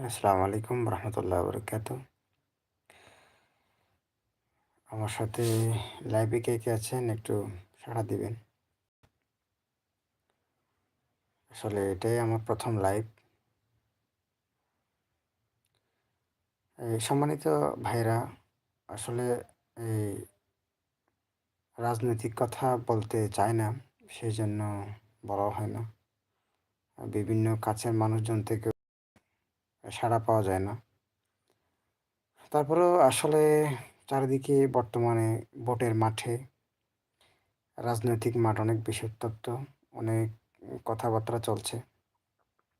আসসালামু আলাইকুম রহমতুল্লাহ বরকাত। আমার সাথে লাইভে কে কে আছেন একটু সাড়া দিবেন। আসলে এটাই আমার প্রথম লাইভ সম্মানিত ভাইরা আসলে এই রাজনৈতিক কথা বলতে চায় না সেই জন্য বলা হয় না। বিভিন্ন কাছের মানুষজন থেকে সাড়া পাওয়া যায় না। তারপরেও আসলে চারিদিকে বর্তমানে ভোটের মাঠে রাজনৈতিক মাঠ অনেক বেশি উত্তপ্ত, অনেক কথাবার্তা চলছে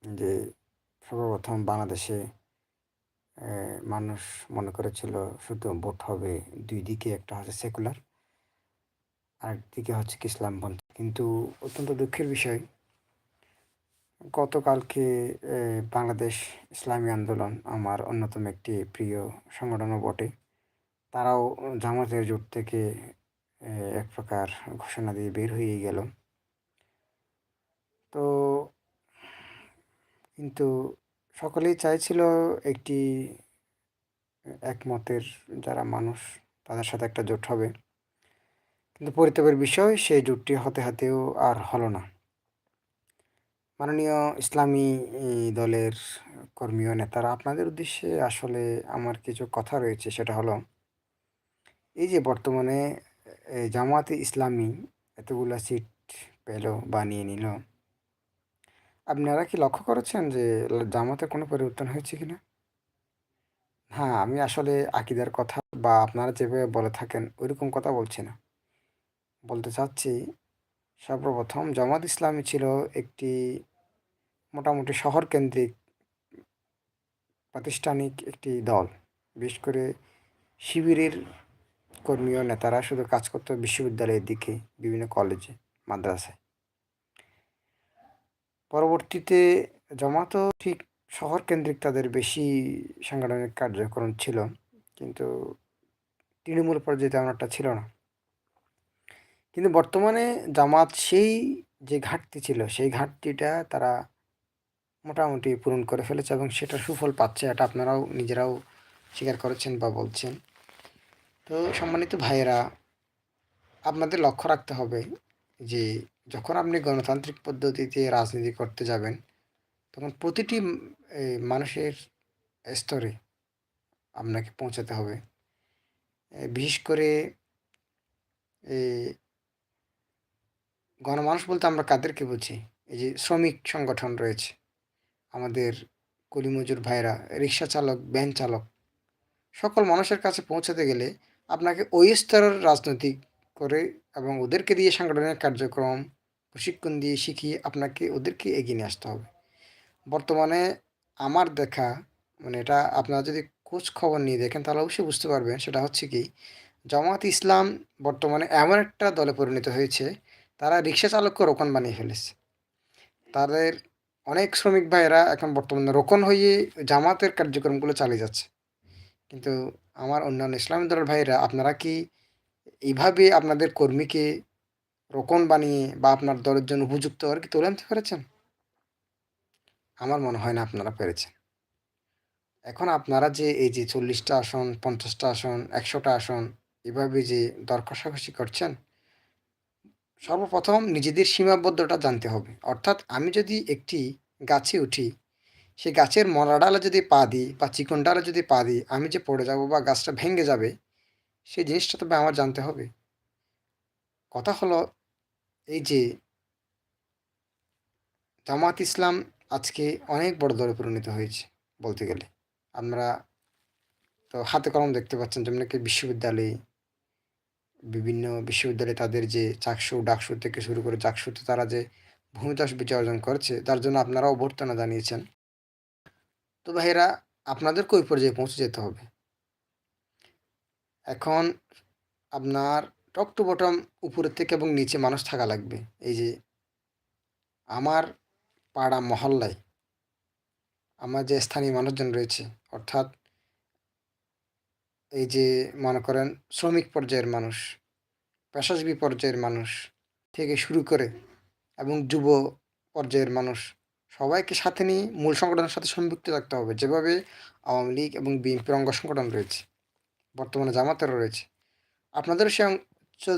যে সর্বপ্রথম বাংলাদেশে মানুষ মনে করেছিল শুধু ভোট হবে দুই দিকে, একটা হচ্ছে সেকুলার, আরেকদিকে হচ্ছে কি ইসলামপন্থী। কিন্তু অত্যন্ত দুঃখের বিষয় গতকালকে বাংলাদেশ ইসলামী আন্দোলন আমার অন্যতম একটি প্রিয় সংগঠনও বটে। তারাও জামাতের জোট থেকে এক প্রকার ঘোষণা দিয়ে বের হয়ে গেল। তো, কিন্তু সকলেই চাইছিল একটি, একমতের যারা মানুষ তাদের সাথে একটা জোট হবে। কিন্তু পরিতাপের বিষয়, সেই জোটটি হতে হাতেও আর হলো না। মাননীয় ইসলামী দলের কর্মী ও নেতারা, আপনাদের উদ্দেশ্যে আসলে আমার কিছু কথা রয়েছে, সেটা হলো, এই যে বর্তমানে জামাতে ইসলামী এতগুলো সিট পেল বা নিয়ে নিল, আপনারা কি লক্ষ্য করেছেন যে জামাতে কোনো পরিবর্তন হয়েছে কি না হ্যাঁ আমি আসলে আকিদার কথা বা আপনারা যেভাবে বলে থাকেন, ওইরকম কথা বলছি না। বলতে চাচ্ছি, সর্বপ্রথম জামাত ইসলামী ছিল একটি মোটামুটি শহর কেন্দ্রিক প্রাতিষ্ঠানিক একটি দল। বিশেষ করে শিবিরের কর্মী ও নেতারা শুধু কাজ করতো বিশ্ববিদ্যালয়ের দিকে, বিভিন্ন কলেজে, মাদ্রাসায়। পরবর্তীতে জমাতো ঠিক শহর কেন্দ্রিক তাদের বেশি সাংগঠনিক কার্যক্রম ছিল, কিন্তু তৃণমূল পর্যায়ে তেমন একটা ছিল না। কিন্তু বর্তমানে জামাত সেই যে ঘাটতি ছিল, সেই ঘাটতিটা তারা মোটামুটি পূরণ করে ফেলেছে এবং সেটা সুফল পাচ্ছে এটা আপনারাও নিজেরাও স্বীকার করেছেন বা বলছেন। তো সম্মানিত ভাইয়েরা, আপনাদের লক্ষ্য রাখতে হবে যে যখন আপনি গণতান্ত্রিক পদ্ধতিতে রাজনীতি করতে যাবেন, তখন প্রতিটি মানুষের স্তরে আপনাকে পৌঁছাতে হবে। বিশেষ করে গণমানুষ বলতে আমরা কাদেরকে বুঝি? এই যে শ্রমিক সংগঠন রয়েছে। আমাদের কলিমজুর ভাইরা, রিক্সা চালক, ভ্যান চালক, সকল মানুষের কাছে পৌঁছাতে গেলে আপনাকে ওই স্তরের রাজনৈতিক করে এবং ওদেরকে দিয়ে সাংগঠনিক কার্যক্রম, প্রশিক্ষণ দিয়ে শিখিয়ে আপনাকে ওদেরকে এগিয়ে নিয়ে আসতে হবে। বর্তমানে আমার দেখা মানে এটা আপনারা যদি খোঁজ খবর নিয়ে দেখেন তাহলে অবশ্যই বুঝতে পারবেন, সেটা হচ্ছে কি জামাত ইসলাম বর্তমানে এমন একটা দলে পরিণত হয়েছে, তারা রিক্সা চালককে রোকন বানিয়ে ফেলেছে। তাদের অনেক শ্রমিক ভাইয়েরা এখন বর্তমানে রোকন হয়ে জামাতের কার্যক্রমগুলো চালিয়ে যাচ্ছে। কিন্তু আমার অন্যান্য ইসলামী দলের ভাইয়েরা, আপনারা কি এইভাবে আপনাদের কর্মীকে রোকন বানিয়ে বা আপনার দলের জন্য উপযুক্ত আর কি তুলে আনতে পেরেছেন? আমার মনে হয় না আপনারা পেরেছেন। এখন আপনারা যে এই যে চল্লিশটা আসন, পঞ্চাশটা আসন, একশোটা আসন, এভাবে যে দর কষাকষি করছেন সর্বপ্রথম নিজেদের সীমাবদ্ধতা জানতে হবে। অর্থাৎ আমি যদি একটি গাছে উঠি সেই গাছের মরা ডালে যদি পা দিই বা চিকন ডালে যদি পা দিই, আমি যে পড়ে যাব বা গাছটা ভেঙে যাবে, সেই জিনিসটা তবে আমার জানতে হবে। কথা হলো এই যে জামাত ইসলাম আজকে অনেক বড় দলে পরিণত হয়েছে বলতে গেলে। আমরা তো হাতে কলম দেখতে পাচ্ছেন, যেমন কি বিশ্ববিদ্যালয়ে বিভিন্ন বিশ্ববিদ্যালয়ে তাদের যে চাকসু, ডাকসু থেকে শুরু করে চাকসুতে তারা যে ভূমিদাস বিজয় অর্জন করছে, তার জন্য আপনারা অভ্যর্থনা জানিয়েছেন। তো ভাইয়েরা আপনাদেরকে ওই পর্যায়ে পৌঁছে যেতে হবে? এখন আপনার টপ টু বটম উপরের থেকে এবং নিচে মানুষ থাকা লাগবে। এই যে আমার পাড়া মহল্লায় আমার যে স্থানীয় মানুষজন রয়েছে, অর্থাৎ এই যে মনে করেন শ্রমিক পর্যায়ের মানুষ, পেশাজীবী পর্যায়ের মানুষ থেকে শুরু করে এবং যুব পর্যায়ের মানুষ, সবাইকে সাথে নিয়ে মূল সংগঠনের সাথে সম্পৃক্ত থাকতে হবে। যেভাবে আওয়ামী লীগ এবং বিএনপির অঙ্গ সংগঠন রয়েছে, বর্তমানে জামাতেরও রয়েছে আপনাদের সে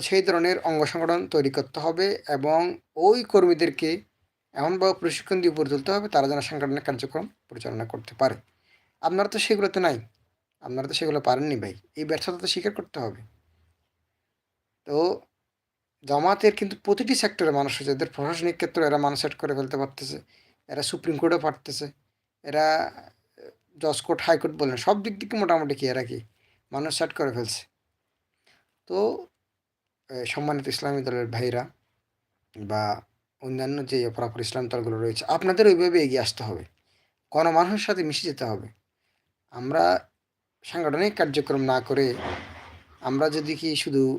সেই ধরনের অঙ্গ সংগঠন তৈরি করতে হবে এবং ওই কর্মীদেরকে এমনভাবে প্রশিক্ষণ দিয়ে গড়ে তুলতে হবে, তারা যেন সাংগঠনিক কার্যক্রম পরিচালনা করতে পারে। আপনারা তো সেগুলোতে নাই। আপনারা তো সেগুলো পারেননি ভাই। এই ব্যর্থতা তো স্বীকার করতে হবে। তো জামাতের কিন্তু প্রতিটি সেক্টরে মানুষ আছে এদের প্রশাসনিক ক্ষেত্রে এরা মানুষ সেট করে ফেলতে পারতেছে। এরা সুপ্রিম কোর্টও পারতেছে। এরা জজ কোর্ট হাইকোর্ট বলেন, সব দিক থেকে মোটামুটি কি, এরা কি? মানুষ সেট করে ফেলছে। তো সম্মানিত ইসলামী দলের ভাইরা বা অন্যান্য যে অপরাপর ইসলাম দলগুলো রয়েছে, আপনাদের ওইভাবে এগিয়ে আসতে হবে। গণমানুষের সাথে মিশে যেতে হবে। আমরা সাংগঠনিক কার্যক্রম না করে আমরা যদি কি শুধু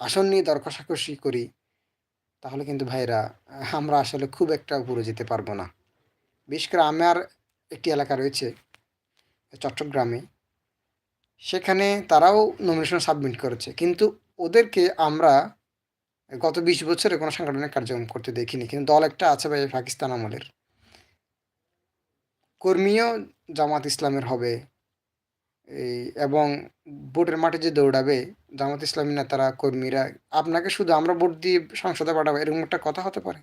আসন নিয়ে কষাকষি করি, তাহলে কিন্তু ভাইরা আমরা আসলে খুব একটা উপরে যেতে পারব না। বিশেষ করে আমার একটি এলাকা রয়েছে, চট্টগ্রামে। সেখানে তারাও নমিনেশন সাবমিট করেছে। কিন্তু ওদেরকে আমরা গত বিশ বছরে কোনো সাংগঠনিক কার্যক্রম করতে দেখিনি। কিন্তু দল একটা আছে ভাই, পাকিস্তান আমলের। কর্মীও জামাত ইসলামের হবে এই, এবং ভোটের মাঠে যে দৌড়াবে জামাত ইসলামী নেতারা, কর্মীরা, আপনাকে শুধু আমরা ভোট দিয়ে সংসদে পাঠাবো, এরকম একটা কথা হতে পারে?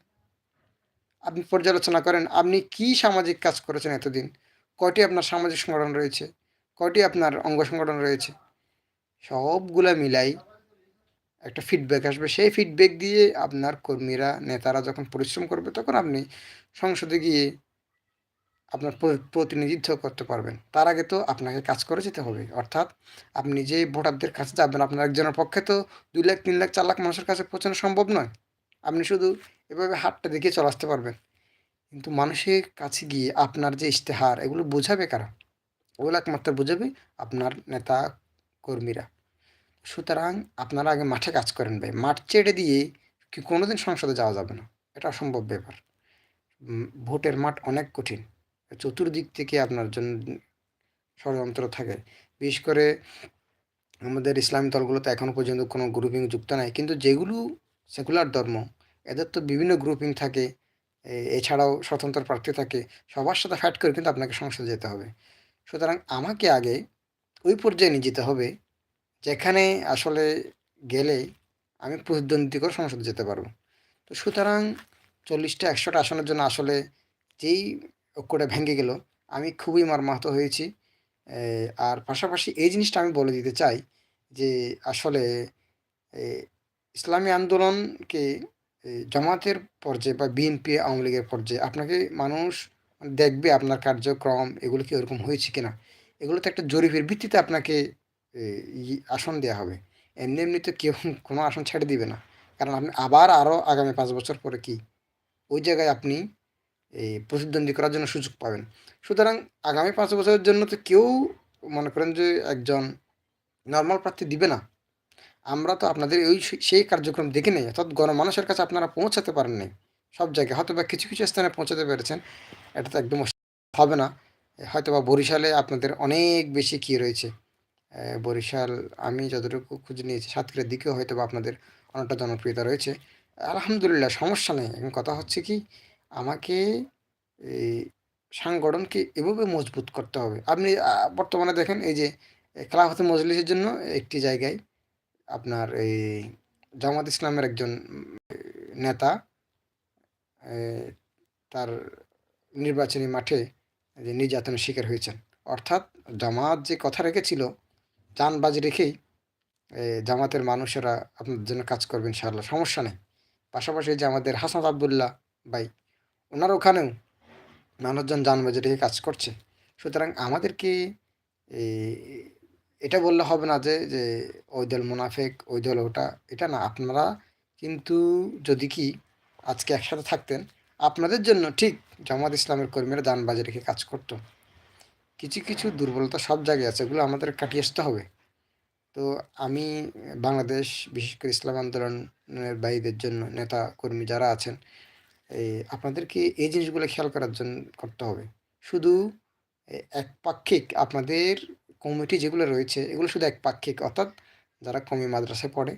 আপনি পর্যালোচনা করেন, আপনি কি সামাজিক কাজ করেছেন এতদিন? কয়টি আপনার সামাজিক সংগঠন রয়েছে? কয়টি আপনার অঙ্গ সংগঠন রয়েছে? সবগুলা মিলাই একটা ফিডব্যাক আসবে। সেই ফিডব্যাক দিয়ে আপনার কর্মীরা, নেতারা যখন পরিশ্রম করবে, তখন আপনি সংসদে গিয়ে আপনার প্রতিনিধিত্ব করতে পারবেন। তার আগে তো আপনাকে কাজ করে যেতে হবে। অর্থাৎ আপনি যে ভোটারদের কাছে যাবেন, আপনার একজনের পক্ষে তো দুই লাখ, তিন লাখ, চার লাখ মানুষের কাছে পৌঁছানো সম্ভব নয়। আপনি শুধু এভাবে হাতটা দেখিয়ে চলে আসতে পারবেন। কিন্তু মানুষের কাছে গিয়ে আপনার যে ইশতেহার, এগুলো বোঝাবে কারা? ওগুলো একমাত্র বোঝাবে আপনার নেতা কর্মীরা। সুতরাং আপনারা আগে মাঠে কাজ করেন ভাই। মাঠ ছেড়ে দিয়ে কি কোনোদিন সংসদে যাওয়া যাবে না। এটা অসম্ভব ব্যাপার। ভোটের মাঠ অনেক কঠিন। চতুর্দিক থেকে আপনার জন্য ষড়যন্ত্র থাকে। বিশেষ করে আমাদের ইসলামী দলগুলোতে এখনও পর্যন্ত কোনো গ্রুপিং যুক্ত নাই। কিন্তু যেগুলো সেকুলার ধর্ম, এদের তো বিভিন্ন গ্রুপিং থাকে এছাড়াও স্বতন্ত্র প্রার্থী থাকে, সবার সাথে ফাইট করে কিন্তু আপনাকে সংসদে যেতে হবে। সুতরাং আমাকে আগে ওই পর্যায়ে নিয়ে যেতে হবে, যেখানে আসলে গেলে আমি প্রতিদ্বন্দ্বী করে সংসদে যেতে পারব। তো সুতরাং চল্লিশটা একশোটা আসনের জন্য আসলে যেই ঐক্যটা ভেঙে গেল। আমি খুবই মর্মাহত হয়েছি। আর পাশাপাশি এই জিনিসটা আমি বলে দিতে চাই যে, আসলে ইসলামী আন্দোলনকে জামাতের পর্যায়ে বা বিএনপি আওয়ামী লীগের পর্যায়ে আপনাকে মানুষ দেখবে আপনার কার্যক্রম, এগুলো কি ওরকম হয়েছে কিনা। এগুলোতে একটা জরিপের ভিত্তিতে আপনাকে আসন দেওয়া হবে। এমনি এমনি তো কেউ কোনো আসন ছেড়ে দিবে না। কারণ আপনি আবার আরও আগামী পাঁচ বছর পরে কি? ওই জায়গায় আপনি এই প্রতিদ্বন্দ্বী করার জন্য সুযোগ পাবেন। সুতরাং আগামী পাঁচ বছরের জন্য তো কেউ মনে করেন যে একজন নর্মাল প্রার্থী দিবে না। আমরা তো আপনাদের ওই সেই কার্যক্রম দেখে নেই, অর্থাৎ গণমানুষের কাছে আপনারা পৌঁছাতে পারেন নাই। সব জায়গায় হয়তো বা কিছু কিছু স্থানে পৌঁছাতে পেরেছেন, এটা তো একদম হবে না। হয়তো বা বরিশালে আপনাদের অনেক বেশি কী রয়েছে। বরিশাল আমি যতটুকু খুঁজে নিয়েছি, সাতক্ষীরার দিকেও হয়তো বা আপনাদের অনেকটা জনপ্রিয়তা রয়েছে। আলহামদুলিল্লাহ, সমস্যা নেই। এখন কথা হচ্ছে কি আমাকে এই সাংগঠনকে এভাবে মজবুত করতে হবে। আপনি বর্তমানে দেখেন এই যে খেলাফতে মজলিসের জন্য একটি জায়গায় আপনার এই জামাত ইসলামের একজন নেতা তার নির্বাচনী মাঠে যে নির্যাতনের শিকার হয়েছেন। অর্থাৎ জামাত যে কথা রেখেছিল যান বাজি রেখেই জামাতের মানুষেরা আপনাদের জন্য কাজ করবেন ইনশাআল্লাহ, সমস্যা নেই। পাশাপাশি যে আমাদের হাসান আবদুল্লাহ ভাই ওনার ওখানেও মানুষজন যান বাজি রেখে কাজ করছে। সুতরাং আমাদেরকে এটা বললে হবে না যে যে ওই দল মুনাফেক, ওই দল ওটা, এটা না। আপনারা কিন্তু যদি কি আজকে একসাথে থাকতেন, আপনাদের জন্য ঠিক জামাত ইসলামের কর্মীরা যান বাজি রেখে কাজ করতো। কিছু কিছু দুর্বলতা সব জায়গায় আছে এগুলো আমাদের কাটিয়ে আসতে হবে। তো আমি বাংলাদেশ, বিশেষ করে ইসলাম আন্দোলনের ভাইদের জন্য নেতা কর্মী যারা আছেন আপনাদেরকে এই জিনিসগুলো খেয়াল করার জন্য করতে হবে। শুধু একপাক্ষিক আপনাদের কমিটি যেগুলো রয়েছে, এগুলো শুধু একপাক্ষিক, অর্থাৎ যারা কমি মাদ্রাসায় পড়ে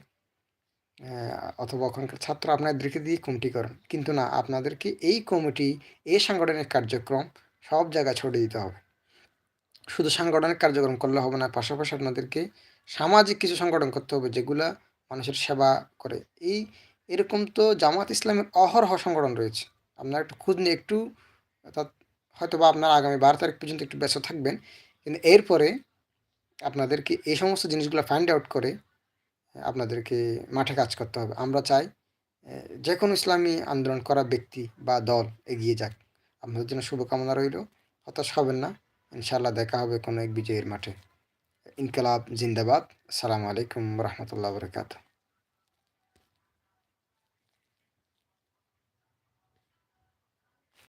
অথবা ওখানকার ছাত্র আপনাদেরকে দিয়ে কমিটি করেন। কিন্তু না, আপনাদেরকে এই কমিটি, এই সাংগঠনিক কার্যক্রম সব জায়গায় ছড়িয়ে দিতে হবে। শুধু সাংগঠনিক কার্যক্রম করলে হবে না, পাশাপাশি আপনাদেরকে সামাজিক কিছু সংগঠন করতে হবে, যেগুলা মানুষের সেবা করে। এই এরকম তো জামাত ইসলামের অহরহ সংগঠন রয়েছে। আপনারা একটু খোঁজ নিয়ে একটু, অর্থাৎ হয়তো বা আপনারা আগামী বারো তারিখ পর্যন্ত একটু ব্যস্ত থাকবেন, কিন্তু এরপরে আপনাদেরকে এই সমস্ত জিনিসগুলো ফাইন্ড আউট করে আপনাদেরকে মাঠে কাজ করতে হবে। আমরা চাই যে কোনো ইসলামী আন্দোলন করা ব্যক্তি বা দল এগিয়ে যাক। আপনাদের জন্য শুভকামনা রইল। হতাশ হবেন না। ইনশাআল্লাহ দেখা হবে কোনো এক বিজয়ের মাঠে। ইনকালাব জিন্দাবাদ। আসসালামু আলাইকুম রহমতুল্লাহ বরকাত